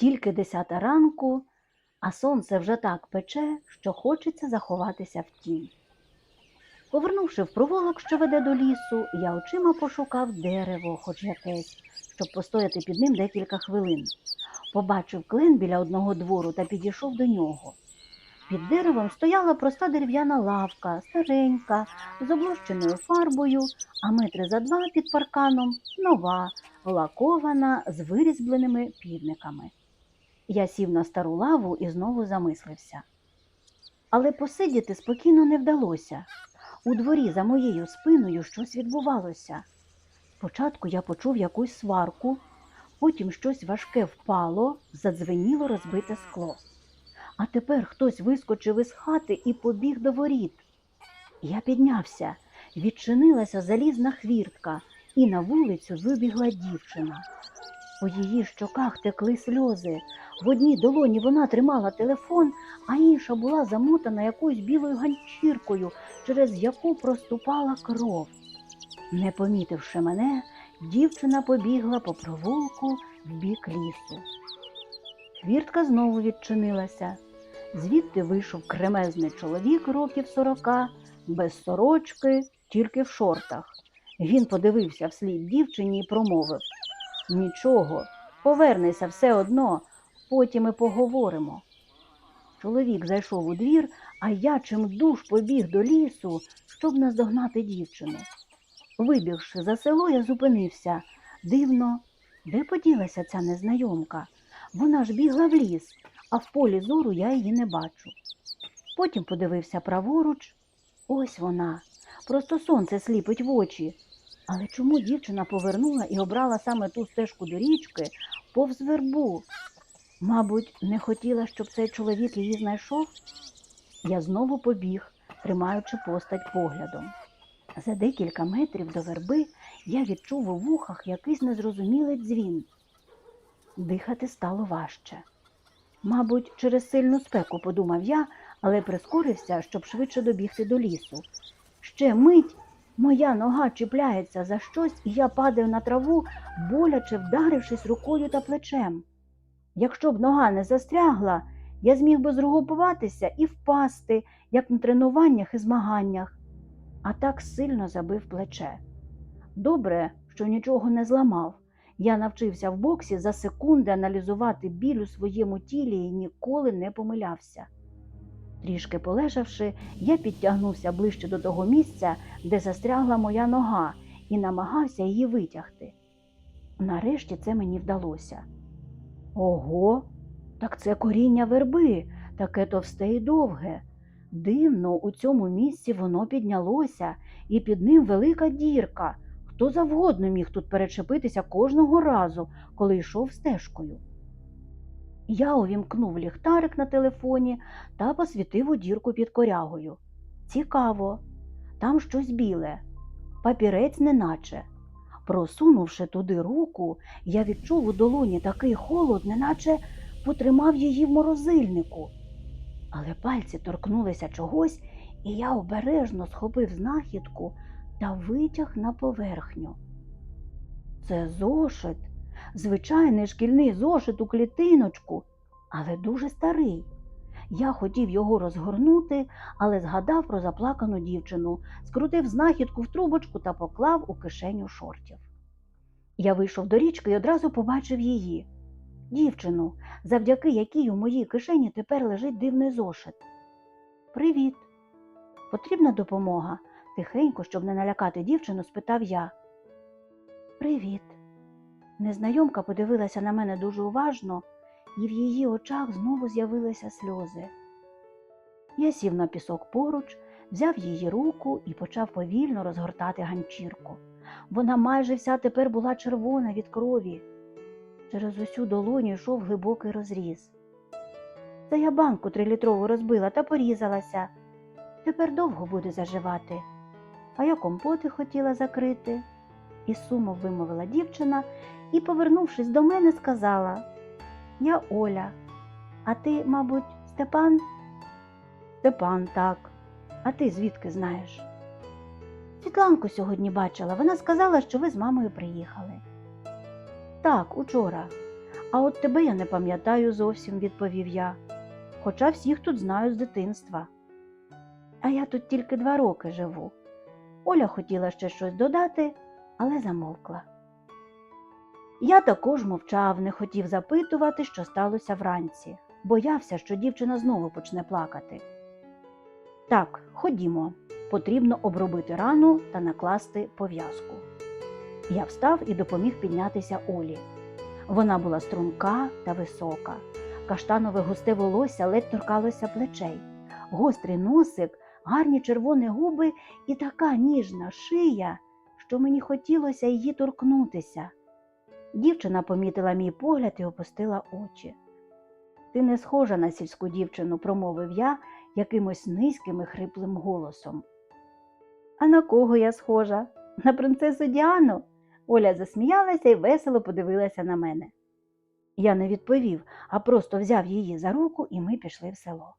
Тільки десята ранку, а сонце вже так пече, що хочеться заховатися в тінь. Повернувши в проволок, що веде до лісу, я очима пошукав дерево, хоч якесь, щоб постояти під ним декілька хвилин. Побачив клен біля одного двору та підійшов до нього. Під деревом стояла проста дерев'яна лавка, старенька, з облущеною фарбою, а метри за два під парканом нова, лакована з вирізбленими півниками. Я сів на стару лаву і знову замислився. Але посидіти спокійно не вдалося. У дворі за моєю спиною щось відбувалося. Спочатку я почув якусь сварку, потім щось важке впало, задзвеніло розбите скло. А тепер хтось вискочив із хати і побіг до воріт. Я піднявся, відчинилася залізна хвіртка, і на вулицю вибігла дівчина. У її щоках текли сльози. В одній долоні вона тримала телефон, а інша була замотана якоюсь білою ганчіркою, через яку проступала кров. Не помітивши мене, дівчина побігла по провулку в бік лісу. Хвіртка знову відчинилася. Звідти вийшов кремезний чоловік років сорока, без сорочки, тільки в шортах. Він подивився вслід дівчині і промовив Нічого, повернися все одно, потім і поговоримо. Чоловік зайшов у двір, а я чимдуж побіг до лісу, щоб наздогнати дівчину. Вибігши за село, я зупинився. Дивно, де поділася ця незнайомка? Вона ж бігла в ліс, а в полі зору я її не бачу. Потім подивився праворуч. Ось вона. Просто сонце сліпить в очі. Але чому дівчина повернула і обрала саме ту стежку до річки повз вербу? Мабуть, не хотіла, щоб цей чоловік її знайшов? Я знову побіг, тримаючи постать поглядом. За декілька метрів до верби я відчув у вухах якийсь незрозумілий дзвін. Дихати стало важче. Мабуть, через сильну спеку, подумав я, але прискорився, щоб швидше добігти до лісу. Ще мить моя нога чіпляється за щось, і я падаю на траву, боляче вдарившись рукою та плечем. Якщо б нога не застрягла, я зміг би зругопуватися і впасти, як на тренуваннях і змаганнях, а так сильно забив плече. Добре, що нічого не зламав. Я навчився в боксі за секунди аналізувати біль у своєму тілі і ніколи не помилявся. Трішки полежавши, я підтягнувся ближче до того місця, де застрягла моя нога, і намагався її витягти. Нарешті це мені вдалося. Ого, так це коріння верби, таке товсте і довге. Дивно, у цьому місці воно піднялося, і під ним велика дірка. Хто завгодно міг тут перечепитися кожного разу, коли йшов стежкою. Я увімкнув ліхтарик на телефоні та посвітив у дірку під корягою. Цікаво, там щось біле, папірець неначе. Просунувши туди руку, я відчув у долоні такий холод, неначе потримав її в морозильнику. Але пальці торкнулися чогось, і я обережно схопив знахідку та витяг на поверхню. Це зошит, звичайний шкільний зошит у клітиночку, але дуже старий. Я хотів його розгорнути, але згадав про заплакану дівчину, скрутив знахідку в трубочку та поклав у кишеню шортів. Я вийшов до річки і одразу побачив її. Дівчину, завдяки якій у моїй кишені тепер лежить дивний зошит. Привіт. Потрібна допомога? Тихенько, щоб не налякати дівчину, спитав я. Привіт. Незнайомка подивилася на мене дуже уважно, і в її очах знову з'явилися сльози. Я сів на пісок поруч, взяв її руку і почав повільно розгортати ганчірку. Вона майже вся тепер була червона від крові. Через усю долоню йшов глибокий розріз. Це я банку трилітрову розбила та порізалася. Тепер довго буде заживати. А я компоти хотіла закрити. І сумов вимовила дівчина і, повернувшись до мене, сказала Я Оля, а ти, мабуть, Степан? Степан, так. А ти звідки знаєш? Світланку сьогодні бачила. Вона сказала, що ви з мамою приїхали. Так, учора. А от тебе я не пам'ятаю зовсім, відповів я. Хоча всіх тут знаю з дитинства. А я тут тільки два роки живу. Оля хотіла ще щось додати, але замовкла. Я також мовчав, не хотів запитувати, що сталося вранці, боявся, що дівчина знову почне плакати. Так, ходімо, потрібно обробити рану та накласти пов'язку. Я встав і допоміг піднятися Олі. Вона була струнка та висока, каштанове густе волосся ледь торкалося плечей, гострий носик, гарні червоні губи і така ніжна шия, що мені хотілося її торкнутися. Дівчина помітила мій погляд і опустила очі. Ти не схожа на сільську дівчину, промовив я якимось низьким і хриплим голосом. А на кого я схожа? На принцесу Діану? Оля засміялася і весело подивилася на мене. Я не відповів, а просто взяв її за руку, і ми пішли в село.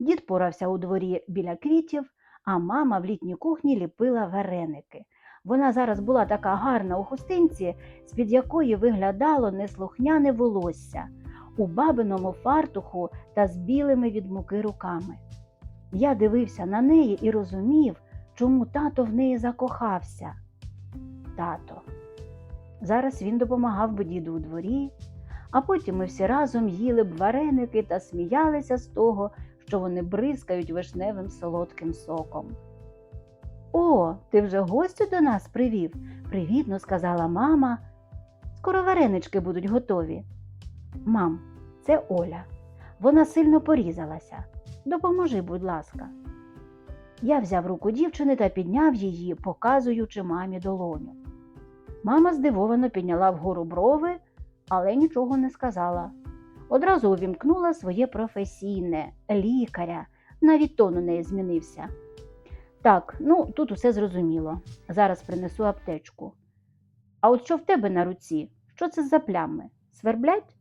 Дід порався у дворі біля квітів, а мама в літній кухні ліпила вареники. Вона зараз була така гарна у хустинці, з-під якої виглядало неслухняне волосся, у бабиному фартуху та з білими від муки руками. Я дивився на неї і розумів, чому тато в неї закохався. Тато. Зараз він допомагав би діду у дворі, а потім ми всі разом їли б вареники та сміялися з того, що вони бризкають вишневим солодким соком. О, ти вже гостю до нас привів, привітно сказала мама. Скоро варенички будуть готові. Мам, це Оля. Вона сильно порізалася. Допоможи, будь ласка. Я взяв руку дівчини та підняв її, показуючи мамі долоню. Мама здивовано підняла вгору брови, але нічого не сказала. Одразу увімкнула своє професійне лікаря, навіть тон у неї змінився. Так, ну тут усе зрозуміло. Зараз принесу аптечку. А от що в тебе на руці? Що це за плями? Сверблять?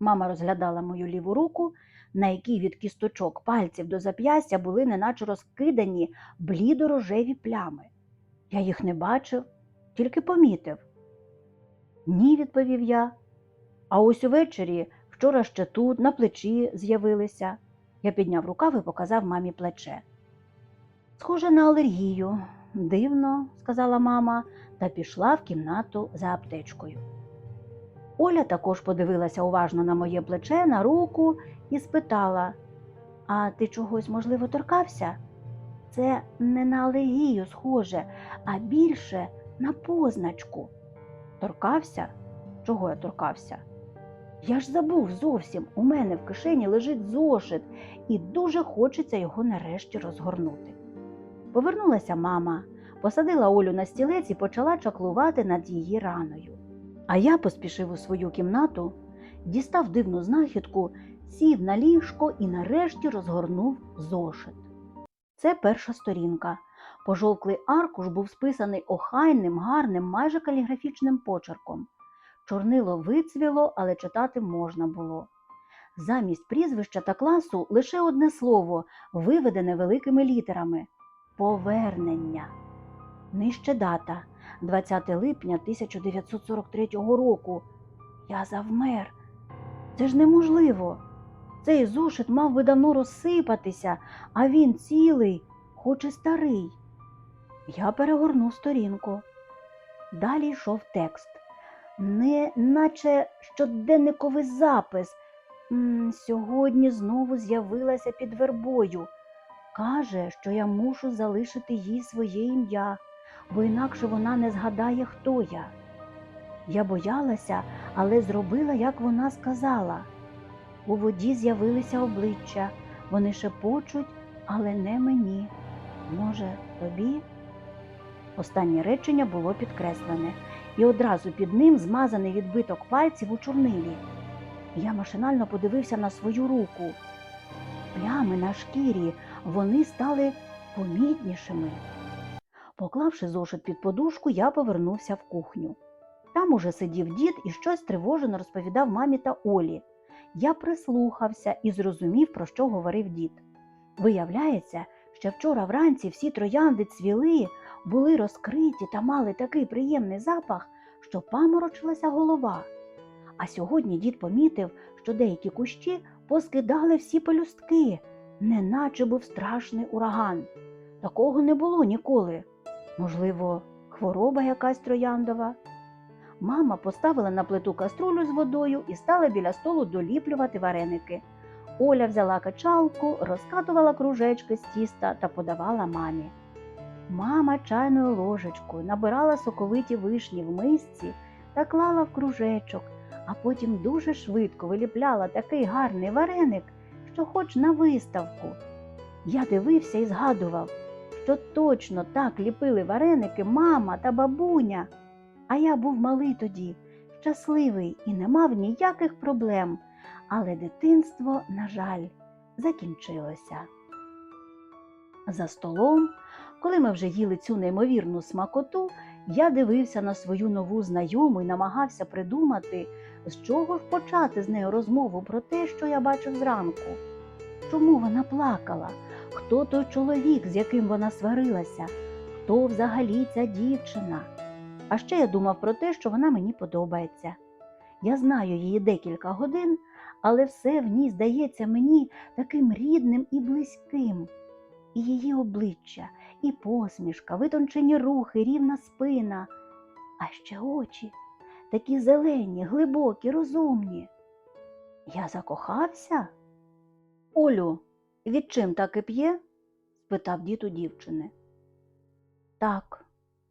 Мама розглядала мою ліву руку, на якій від кісточок пальців до зап'ястя були неначе розкидані блідо-рожеві плями. Я їх не бачив, тільки помітив. Ні, відповів я. А ось увечері вчора ще тут, на плечі з'явилися. Я підняв рукав і показав мамі плече. Схоже на алергію. Дивно, сказала мама, та пішла в кімнату за аптечкою. Оля також подивилася уважно на моє плече, на руку і спитала: А ти чогось, можливо, торкався? Це не на алергію схоже, а більше на позначку. Торкався? Чого я торкався? Я ж забув зовсім, у мене в кишені лежить зошит, і дуже хочеться його нарешті розгорнути. Повернулася мама, посадила Олю на стілець і почала чаклувати над її раною. А я поспішив у свою кімнату, дістав дивну знахідку, сів на ліжко і нарешті розгорнув зошит. Це перша сторінка. Пожовклий аркуш був списаний охайним, гарним, майже каліграфічним почерком. Чорнило вицвіло, але читати можна було. Замість прізвища та класу лише одне слово, виведене великими літерами повернення. Нижче дата 20 липня 1943 року. Я завмер. Це ж неможливо. Цей зошит мав би давно розсипатися, а він цілий, хоч і старий. Я перегорнув сторінку. Далі йшов текст, не наче щоденниковий запис. Сьогодні знову з'явилася під вербою. Каже, що я мушу залишити їй своє ім'я, бо інакше вона не згадає, хто я. Я боялася, але зробила, як вона сказала. У воді з'явилися обличчя, вони шепочуть, але не мені. Може, тобі? Останнє речення було підкреслене, і одразу під ним змазаний відбиток пальців у чорнилі. Я машинально подивився на свою руку. Плями на шкірі вони стали помітнішими. Поклавши зошит під подушку, я повернувся в кухню. Там уже сидів дід і щось тривожено розповідав мамі та Олі. Я прислухався і зрозумів, про що говорив дід. Виявляється, що вчора вранці всі троянди цвіли, були розкриті та мали такий приємний запах, що паморочилася голова. А сьогодні дід помітив, що деякі кущі поскидали всі пелюстки, неначе був страшний ураган. Такого не було ніколи. Можливо, хвороба якась трояндова. Мама поставила на плиту каструлю з водою і стала біля столу доліплювати вареники. Оля взяла качалку, розкатувала кружечки з тіста та подавала мамі. Мама чайною ложечкою набирала соковиті вишні в мисці та клала в кружечок, а потім дуже швидко виліпляла такий гарний вареник, що хоч на виставку. Я дивився і згадував, що точно так ліпили вареники мама та бабуня. А я був малий тоді, щасливий і не мав ніяких проблем, але дитинство, на жаль, закінчилося. За столом, коли ми вже їли цю неймовірну смакоту, я дивився на свою нову знайому і намагався придумати, з чого ж почати з нею розмову про те, що я бачив зранку. Чому вона плакала? Хто той чоловік, з яким вона сварилася? Хто взагалі ця дівчина? А ще я думав про те, що вона мені подобається. Я знаю її декілька годин, але все в ній здається мені таким рідним і близьким. І її обличчя, і посмішка, витончені рухи, рівна спина, а ще очі такі зелені, глибокі, розумні. Я закохався? Олю, відчим так і п'є? спитав дід у дівчини. Так,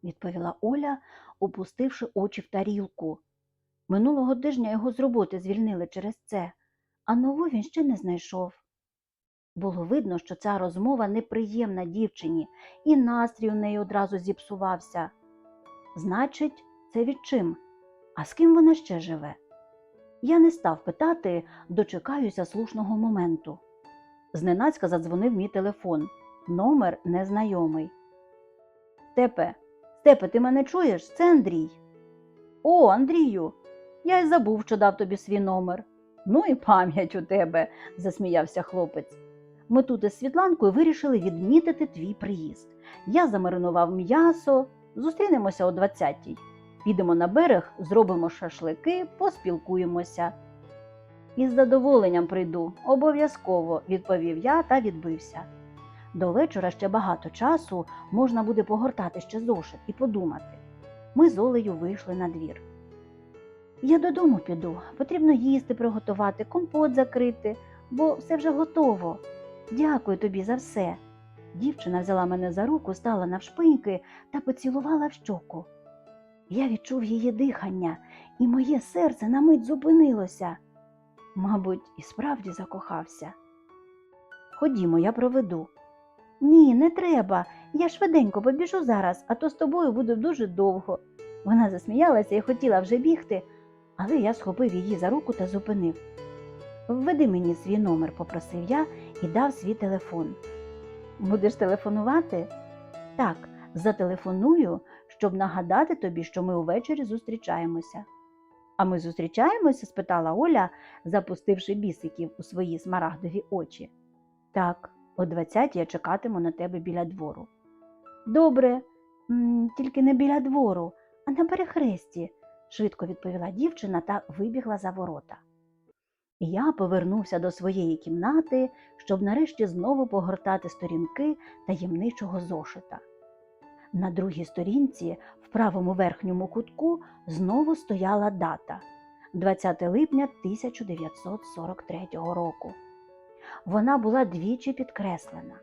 відповіла Оля, опустивши очі в тарілку. Минулого тижня його з роботи звільнили через це, а нову він ще не знайшов. Було видно, що ця розмова неприємна дівчині, і настрій у неї одразу зіпсувався. Значить, це відчим. А з ким вона ще живе? Я не став питати, дочекаюся слушного моменту. Зненацька задзвонив мій телефон. Номер незнайомий. Степе, Степе, ти мене чуєш? Це Андрій. О, Андрію, я й забув, що дав тобі свій номер. Ну і пам'ять у тебе, засміявся хлопець. Ми тут із Світланкою вирішили відмітити твій приїзд. Я замаринував м'ясо, зустрінемося о 20-й. Підемо на берег, зробимо шашлики, поспілкуємося. Із задоволенням прийду, обов'язково, відповів я та відбився. До вечора ще багато часу можна буде погортати ще зошит і подумати. Ми з Олею вийшли на двір. Я додому піду, потрібно їсти приготувати, компот закрити, бо все вже готово. Дякую тобі за все. Дівчина взяла мене за руку, стала навшпиньки та поцілувала в щоку. Я відчув її дихання, і моє серце на мить зупинилося. Мабуть, і справді закохався. Ходімо, я проведу. Ні, не треба. Я швиденько побіжу зараз, а то з тобою буду дуже довго. Вона засміялася і хотіла вже бігти, але я схопив її за руку та зупинив. Введи мені свій номер, попросив я і дав свій телефон. Будеш телефонувати? Так, зателефоную, щоб нагадати тобі, що ми увечері зустрічаємося. А ми зустрічаємося? спитала Оля, запустивши бісиків у свої смарагдові очі. Так, о 20 я чекатиму на тебе біля двору. Добре, тільки не біля двору, а на перехресті, швидко відповіла дівчина та вибігла за ворота. Я повернувся до своєї кімнати, щоб нарешті знову погортати сторінки таємничого зошита. На другій сторінці, в правому верхньому кутку, знову стояла дата 20 липня 1943 року. Вона була двічі підкреслена.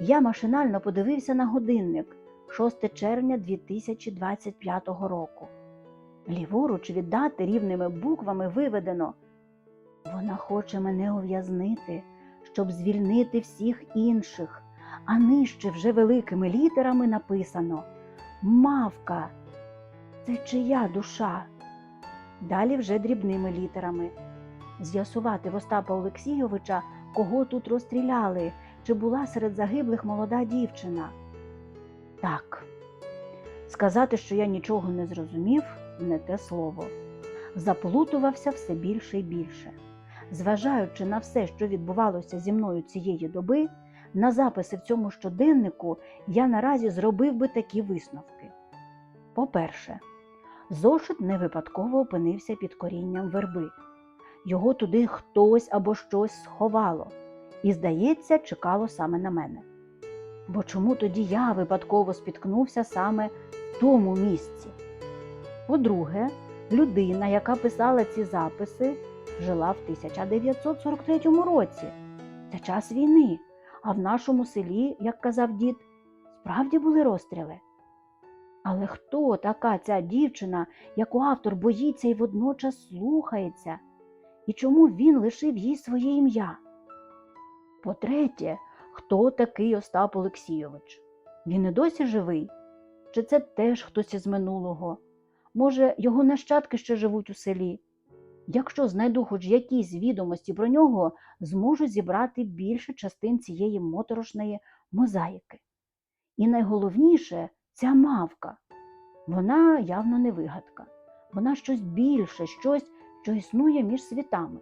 Я машинально подивився на годинник 6 червня 2025 року. Ліворуч від дати рівними буквами виведено Вона хоче мене ув'язнити, щоб звільнити всіх інших, а нижче вже великими літерами написано Мавка. Це чия душа? Далі вже дрібними літерами. З'ясувати в Остапа Олексійовича, кого тут розстріляли, чи була серед загиблих молода дівчина. Так, сказати, що я нічого не зрозумів, не те слово. Заплутувався все більше і більше. Зважаючи на все, що відбувалося зі мною цієї доби, на записи в цьому щоденнику я наразі зробив би такі висновки. По-перше, Зошит не випадково опинився під корінням верби. Його туди хтось або щось сховало, і, здається, чекало саме на мене. Бо чому тоді я випадково спіткнувся саме в тому місці? По-друге, людина, яка писала ці записи, жила в 1943 році. Це час війни, а в нашому селі, як казав дід, справді були розстріли. Але хто така ця дівчина, яку автор боїться і водночас слухається, і чому він лишив їй своє ім'я? По-третє, хто такий Остап Олексійович? Він і досі живий? Чи це теж хтось із минулого? Може, його нащадки ще живуть у селі? Якщо знайду хоч якісь відомості про нього, зможу зібрати більше частин цієї моторошної мозаїки. І найголовніше ця мавка. Вона явно не вигадка. Вона щось більше, щось, що існує між світами.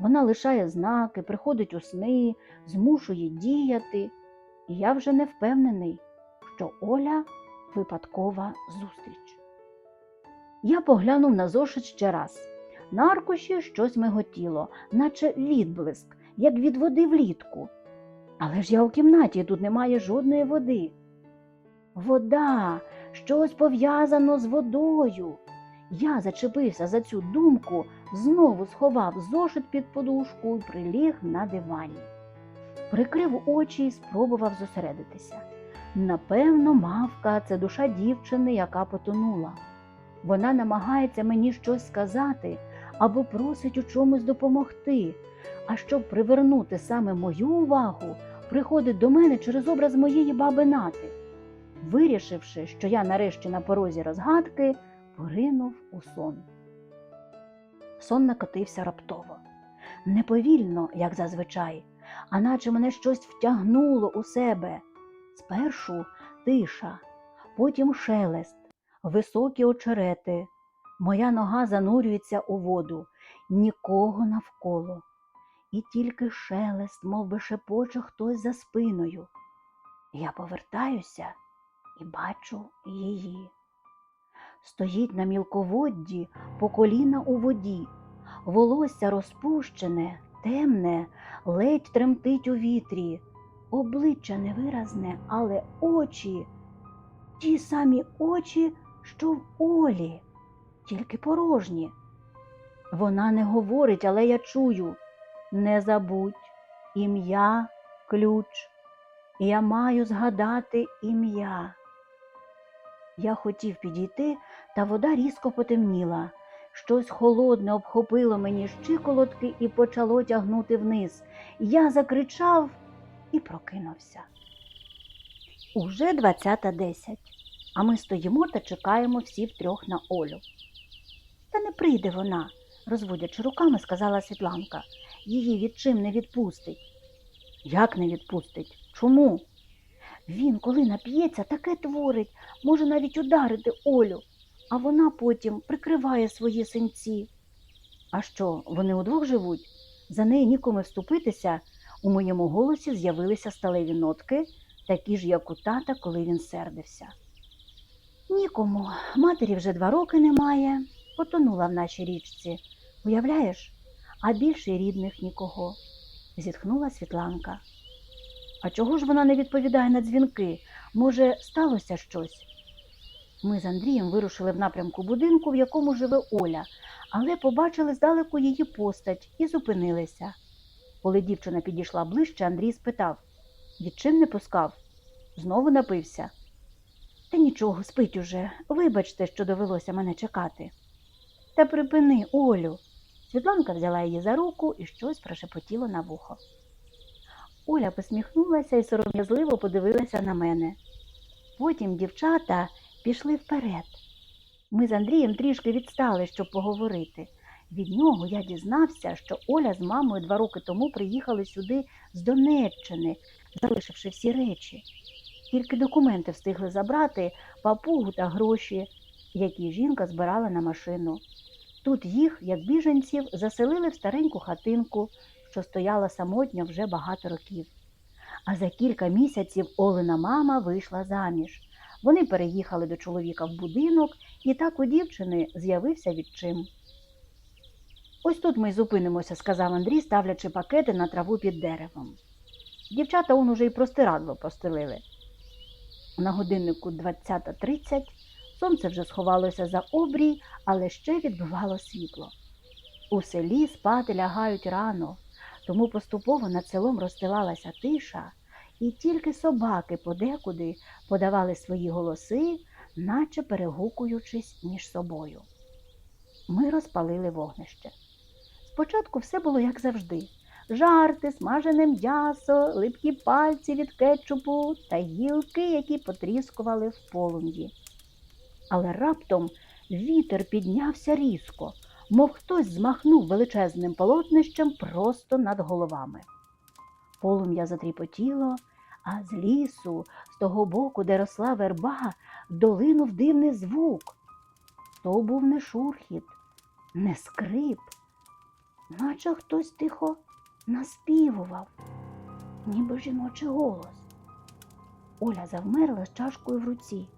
Вона лишає знаки, приходить у сни, змушує діяти. І я вже не впевнений, що Оля випадкова зустріч. Я поглянув на зошит ще раз. На аркуші щось миготіло, наче відблиск, як від води влітку. Але ж я у кімнаті, тут немає жодної води. Вода, щось пов'язано з водою. Я зачепився за цю думку, знову сховав зошит під подушку і приліг на дивані. Прикрив очі і спробував зосередитися. Напевно, мавка це душа дівчини, яка потонула. Вона намагається мені щось сказати або просить у чомусь допомогти. А щоб привернути саме мою увагу, приходить до мене через образ моєї баби Нати. Вирішивши, що я нарешті на порозі розгадки, поринув у сон. Сон накотився раптово, не повільно, як зазвичай, а наче мене щось втягнуло у себе. Спершу тиша, потім шелест, високі очерети. Моя нога занурюється у воду, нікого навколо, і тільки шелест, мов би шепоче хтось за спиною. Я повертаюся і бачу її. Стоїть на мілководді по коліна у воді, волосся розпущене, темне, ледь тремтить у вітрі, обличчя невиразне, але очі, ті самі очі, що в Олі, тільки порожні. Вона не говорить, але я чую не забудь ім'я ключ. Я маю згадати ім'я. Я хотів підійти, та вода різко потемніла. Щось холодне обхопило мені щиколотки і почало тягнути вниз. Я закричав і прокинувся. Уже 20.10, а ми стоїмо та чекаємо всі втрьох на Олю. Та не прийде вона, розводячи руками, сказала Світланка. Її відчим не відпустить. Як не відпустить? Чому? Він, коли нап'ється, таке творить, може навіть ударити Олю, а вона потім прикриває свої синці. А що, вони удвох живуть? За неї нікому вступитися. У моєму голосі з'явилися сталеві нотки, такі ж, як у тата, коли він сердився. Нікому, матері вже два роки немає, потонула в нашій річці. Уявляєш? А більше рідних нікого, зітхнула Світланка. А чого ж вона не відповідає на дзвінки? Може, сталося щось? Ми з Андрієм вирушили в напрямку будинку, в якому живе Оля, але побачили здалеку її постать і зупинилися. Коли дівчина підійшла ближче, Андрій спитав від чим не пускав? Знову напився. Та нічого, спить уже. Вибачте, що довелося мене чекати. Та припини, Олю. Світланка взяла її за руку і щось прошепотіло на вухо. Оля посміхнулася і сором'язливо подивилася на мене. Потім дівчата пішли вперед. Ми з Андрієм трішки відстали, щоб поговорити. Від нього я дізнався, що Оля з мамою два роки тому приїхали сюди з Донеччини, залишивши всі речі. Тільки документи встигли забрати, папугу та гроші, які жінка збирала на машину. Тут їх, як біженців, заселили в стареньку хатинку, що стояла самотньо вже багато років. А за кілька місяців Олина мама вийшла заміж. Вони переїхали до чоловіка в будинок І так у дівчини з'явився відчим. Ось тут ми й зупинимося, сказав Андрій, ставлячи пакети на траву під деревом. Дівчата он уже й простирадло постелили. На годиннику 20.30 сонце вже сховалося за обрій, але ще відбивало світло. У селі спати лягають рано, тому поступово над селом розстилалася тиша, і тільки собаки подекуди подавали свої голоси, наче перегукуючись між собою. Ми розпалили вогнище. Спочатку все було як завжди: жарти, смажене м'ясо, липкі пальці від кетчупу та гілки, які потріскували в полум'ї. Але раптом вітер піднявся різко, мов хтось змахнув величезним полотнищем просто над головами. Полум'я затріпотіло, а з лісу, з того боку, де росла верба, долинув дивний звук. То був не шурхіт, не скрип, наче хтось тихо наспівував, ніби жіночий голос. Оля завмерла з чашкою в руці.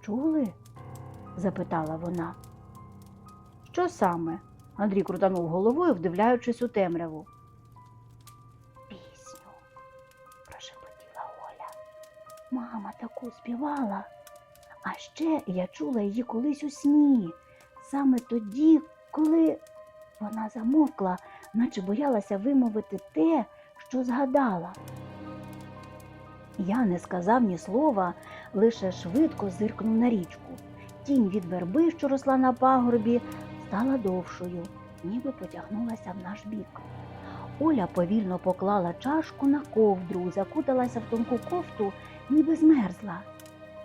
Чули? запитала вона. Що саме? Андрій крутанув головою, вдивляючись у темряву. Пісню, прошепотіла Оля. Мама таку співала. А ще я чула її колись у сні, саме тоді, коли вона замовкла, наче боялася вимовити те, що згадала. Я не сказав ні слова, лише швидко зиркнув на річку. Тінь від верби, що росла на пагорбі, стала довшою, ніби потягнулася в наш бік. Оля повільно поклала чашку на ковдру, закуталася в тонку кофту, ніби змерзла.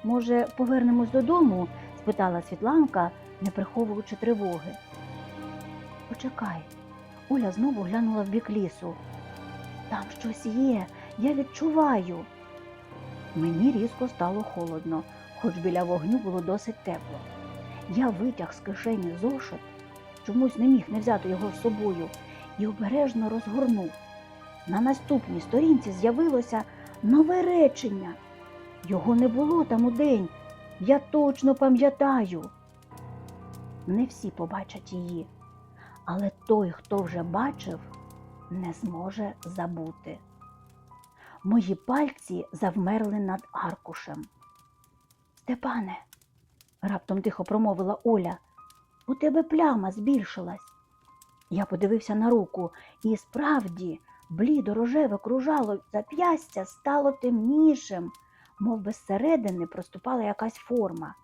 Може, повернемось додому? спитала Світланка, не приховуючи тривоги. Почекай. Оля знову глянула в бік лісу. Там щось є, я відчуваю. Мені різко стало холодно, хоч біля вогню було досить тепло. Я витяг з кишені зошит, чомусь не міг не взяти його з собою, і обережно розгорнув. На наступній сторінці з'явилося нове речення. Його не було там удень, я точно пам'ятаю. Не всі побачать її, але той, хто вже бачив, не зможе забути. Мої пальці завмерли над аркушем. Степане, раптом тихо промовила Оля, у тебе пляма збільшилась. Я подивився на руку, і справді блідо рожеве кружало зап'ястя стало темнішим, мов би зсередини проступала якась форма.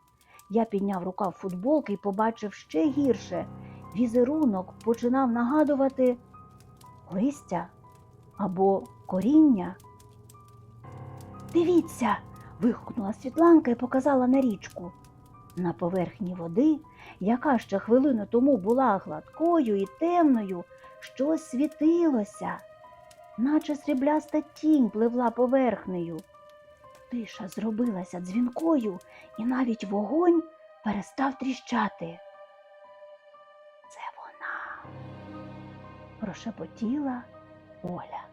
Я підняв рукав футболки і побачив ще гірше. Візерунок починав нагадувати листя або коріння. Дивіться. вигукнула Світланка і показала на річку. На поверхні води, яка ще хвилину тому була гладкою і темною, щось світилося, наче срібляста тінь пливла поверхнею. Тиша зробилася дзвінкою, і навіть вогонь перестав тріщати. Це вона, прошепотіла Оля.